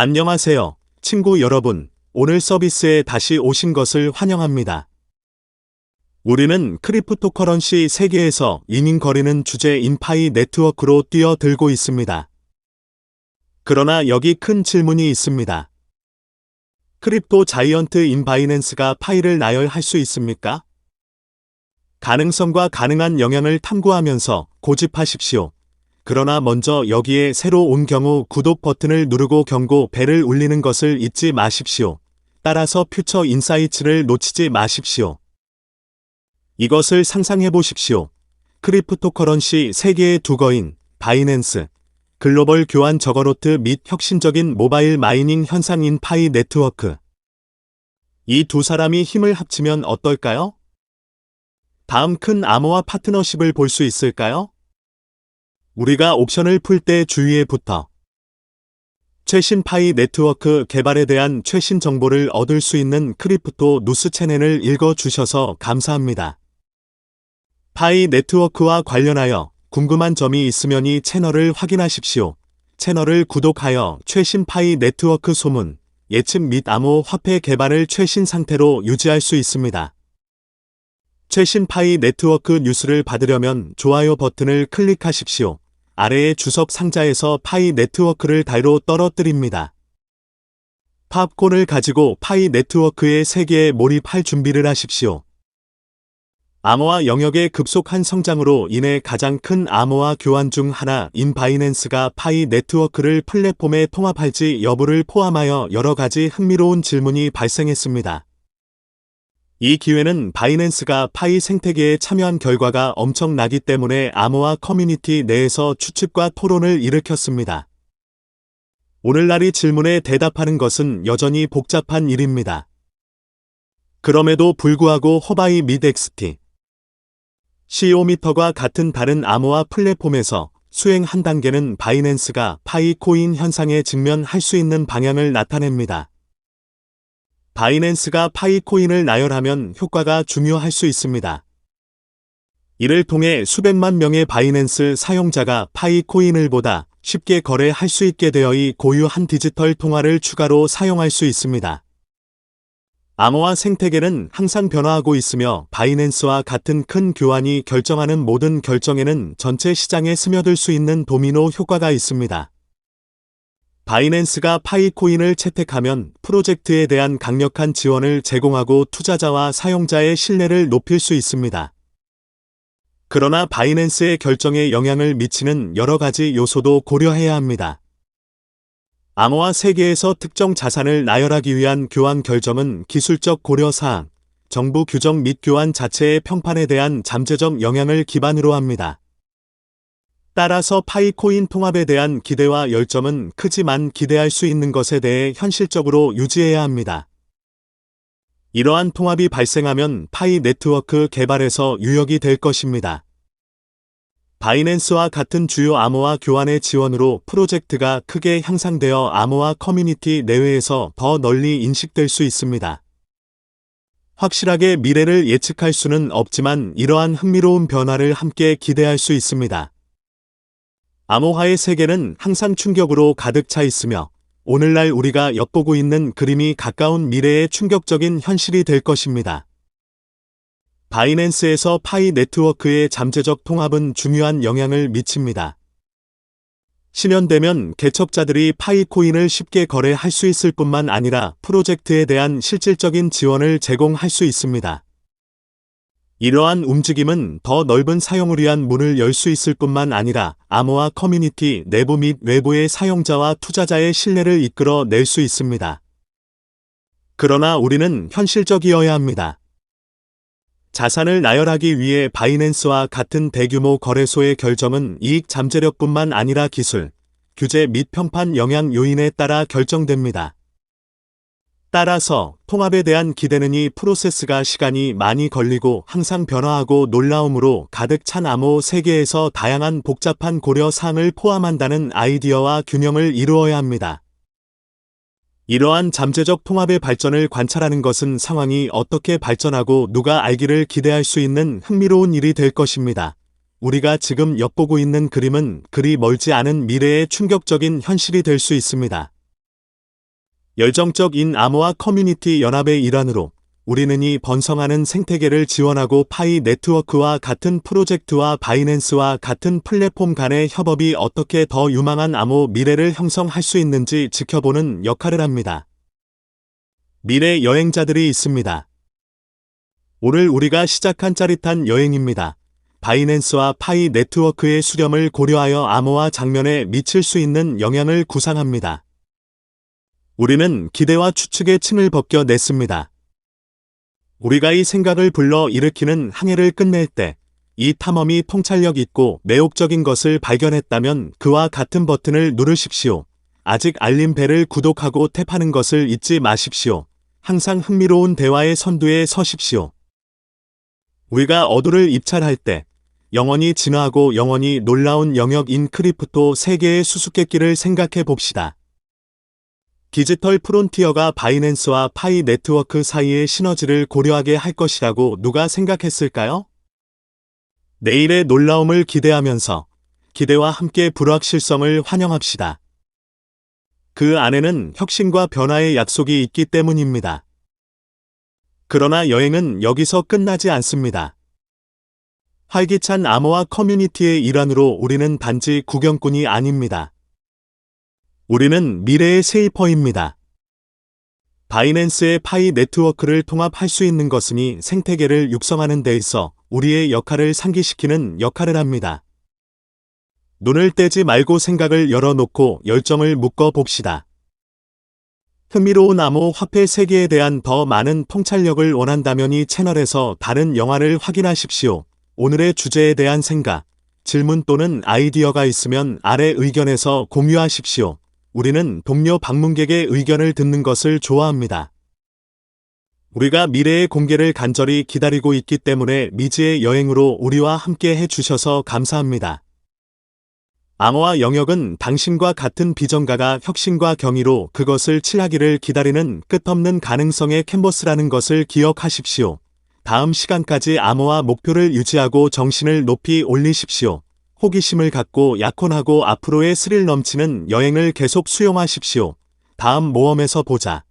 안녕하세요, 친구 여러분. 오늘 서비스에 다시 오신 것을 환영합니다. 우리는 크리프토커런시 세계에서 이민거리는 주제 인파이 네트워크로 뛰어들고 있습니다. 그러나 여기 큰 질문이 있습니다. 크립토 자이언트 인바이낸스가 파이를 나열할 수 있습니까? 가능성과 가능한 영향을 탐구하면서 고집하십시오. 그러나 먼저 여기에 새로 온 경우 구독 버튼을 누르고 경고 벨을 울리는 것을 잊지 마십시오. 따라서 퓨처 인사이츠를 놓치지 마십시오. 이것을 상상해 보십시오. 크리프토커런시 세계의 두 거인 바이낸스, 글로벌 교환 저거노트 및 혁신적인 모바일 마이닝 현상인 파이 네트워크. 이 두 사람이 힘을 합치면 어떨까요? 다음 큰 암호화 파트너십을 볼 수 있을까요? 우리가 옵션을 풀 때 주의에 붙어 최신 파이 네트워크 개발에 대한 최신 정보를 얻을 수 있는 크리프토 뉴스 채널을 읽어 주셔서 감사합니다. 파이 네트워크와 관련하여 궁금한 점이 있으면 이 채널을 확인하십시오. 채널을 구독하여 최신 파이 네트워크 소문, 예측 및 암호 화폐 개발을 최신 상태로 유지할 수 있습니다. 최신 파이 네트워크 뉴스를 받으려면 좋아요 버튼을 클릭하십시오. 아래의 주석 상자에서 파이 네트워크를 달로 떨어뜨립니다. 팝콘을 가지고 파이 네트워크의 세계에 몰입할 준비를 하십시오. 암호화 영역의 급속한 성장으로 인해 가장 큰 암호화 교환 중 하나인 바이낸스가 파이 네트워크를 플랫폼에 통합할지 여부를 포함하여 여러 가지 흥미로운 질문이 발생했습니다. 이 기회는 바이낸스가 파이 생태계에 참여한 결과가 엄청나기 때문에 암호화 커뮤니티 내에서 추측과 토론을 일으켰습니다. 오늘날 이 질문에 대답하는 것은 여전히 복잡한 일입니다. 그럼에도 불구하고 허바이 및 엑스티, 시오미터과 같은 다른 암호화 플랫폼에서 수행 한 단계는 바이낸스가 파이 코인 현상에 직면할 수 있는 방향을 나타냅니다. 바이낸스가 파이 코인을 나열하면 효과가 중요할 수 있습니다. 이를 통해 수백만 명의 바이낸스 사용자가 파이 코인을 보다 쉽게 거래할 수 있게 되어 이 고유한 디지털 통화를 추가로 사용할 수 있습니다. 암호화 생태계는 항상 변화하고 있으며 바이낸스와 같은 큰 교환이 결정하는 모든 결정에는 전체 시장에 스며들 수 있는 도미노 효과가 있습니다. 바이낸스가 파이코인을 채택하면 프로젝트에 대한 강력한 지원을 제공하고 투자자와 사용자의 신뢰를 높일 수 있습니다. 그러나 바이낸스의 결정에 영향을 미치는 여러 가지 요소도 고려해야 합니다. 암호화 세계에서 특정 자산을 나열하기 위한 교환 결정은 기술적 고려사항, 정부 규정 및 교환 자체의 평판에 대한 잠재적 영향을 기반으로 합니다. 따라서 파이코인 통합에 대한 기대와 열정은 크지만 기대할 수 있는 것에 대해 현실적으로 유지해야 합니다. 이러한 통합이 발생하면 파이 네트워크 개발에서 유역이 될 것입니다. 바이낸스와 같은 주요 암호화 교환의 지원으로 프로젝트가 크게 향상되어 암호화 커뮤니티 내외에서 더 널리 인식될 수 있습니다. 확실하게 미래를 예측할 수는 없지만 이러한 흥미로운 변화를 함께 기대할 수 있습니다. 암호화의 세계는 항상 충격으로 가득 차 있으며 오늘날 우리가 엿보고 있는 그림이 가까운 미래의 충격적인 현실이 될 것입니다. 바이낸스에서 파이 네트워크의 잠재적 통합은 중요한 영향을 미칩니다. 실현되면 개척자들이 파이 코인을 쉽게 거래할 수 있을 뿐만 아니라 프로젝트에 대한 실질적인 지원을 제공할 수 있습니다. 이러한 움직임은 더 넓은 사용을 위한 문을 열 수 있을 뿐만 아니라 암호화 커뮤니티 내부 및 외부의 사용자와 투자자의 신뢰를 이끌어 낼 수 있습니다. 그러나 우리는 현실적이어야 합니다. 자산을 나열하기 위해 바이낸스와 같은 대규모 거래소의 결정은 이익 잠재력뿐만 아니라 기술, 규제 및 편판 영향 요인에 따라 결정됩니다. 따라서 통합에 대한 기대는 이 프로세스가 시간이 많이 걸리고 항상 변화하고 놀라움으로 가득 찬 암호 세계에서 다양한 복잡한 고려 사항을 포함한다는 아이디어와 균형을 이루어야 합니다. 이러한 잠재적 통합의 발전을 관찰하는 것은 상황이 어떻게 발전하고 누가 알기를 기대할 수 있는 흥미로운 일이 될 것입니다. 우리가 지금 엿보고 있는 그림은 그리 멀지 않은 미래의 충격적인 현실이 될 수 있습니다. 열정적 인 암호화 커뮤니티 연합의 일환으로 우리는 이 번성하는 생태계를 지원하고 파이 네트워크와 같은 프로젝트와 바이낸스와 같은 플랫폼 간의 협업이 어떻게 더 유망한 암호 미래를 형성할 수 있는지 지켜보는 역할을 합니다. 미래 여행자들이 있습니다. 오늘 우리가 시작한 짜릿한 여행입니다. 바이낸스와 파이 네트워크의 수렴을 고려하여 암호화 장면에 미칠 수 있는 영향을 구상합니다. 우리는 기대와 추측의 층을 벗겨냈습니다. 우리가 이 생각을 불러 일으키는 항해를 끝낼 때 이 탐험이 통찰력 있고 매혹적인 것을 발견했다면 그와 같은 버튼을 누르십시오. 아직 알림 벨을 구독하고 탭하는 것을 잊지 마십시오. 항상 흥미로운 대화의 선두에 서십시오. 우리가 어도를 입찰할 때 영원히 진화하고 영원히 놀라운 영역인 크리프토 세계의 수수께끼를 생각해 봅시다. 디지털 프론티어가 바이낸스와 파이 네트워크 사이의 시너지를 고려하게 할 것이라고 누가 생각했을까요? 내일의 놀라움을 기대하면서 기대와 함께 불확실성을 환영합시다. 그 안에는 혁신과 변화의 약속이 있기 때문입니다. 그러나 여행은 여기서 끝나지 않습니다. 활기찬 암호화 커뮤니티의 일환으로 우리는 단지 구경꾼이 아닙니다. 우리는 미래의 세이퍼입니다. 바이낸스의 파이 네트워크를 통합할 수 있는 것은 생태계를 육성하는 데 있어 우리의 역할을 상기시키는 역할을 합니다. 눈을 떼지 말고 생각을 열어놓고 열정을 묶어 봅시다. 흥미로운 암호 화폐 세계에 대한 더 많은 통찰력을 원한다면 이 채널에서 다른 영화를 확인하십시오. 오늘의 주제에 대한 생각, 질문 또는 아이디어가 있으면 아래 의견에서 공유하십시오. 우리는 동료 방문객의 의견을 듣는 것을 좋아합니다. 우리가 미래의 공개를 간절히 기다리고 있기 때문에 미지의 여행으로 우리와 함께 해주셔서 감사합니다. 암호화 영역은 당신과 같은 비전가가 혁신과 경의로 그것을 칠하기를 기다리는 끝없는 가능성의 캔버스라는 것을 기억하십시오. 다음 시간까지 암호화 목표를 유지하고 정신을 높이 올리십시오. 호기심을 갖고 약혼하고 앞으로의 스릴 넘치는 여행을 계속 수용하십시오. 다음 모험에서 보자.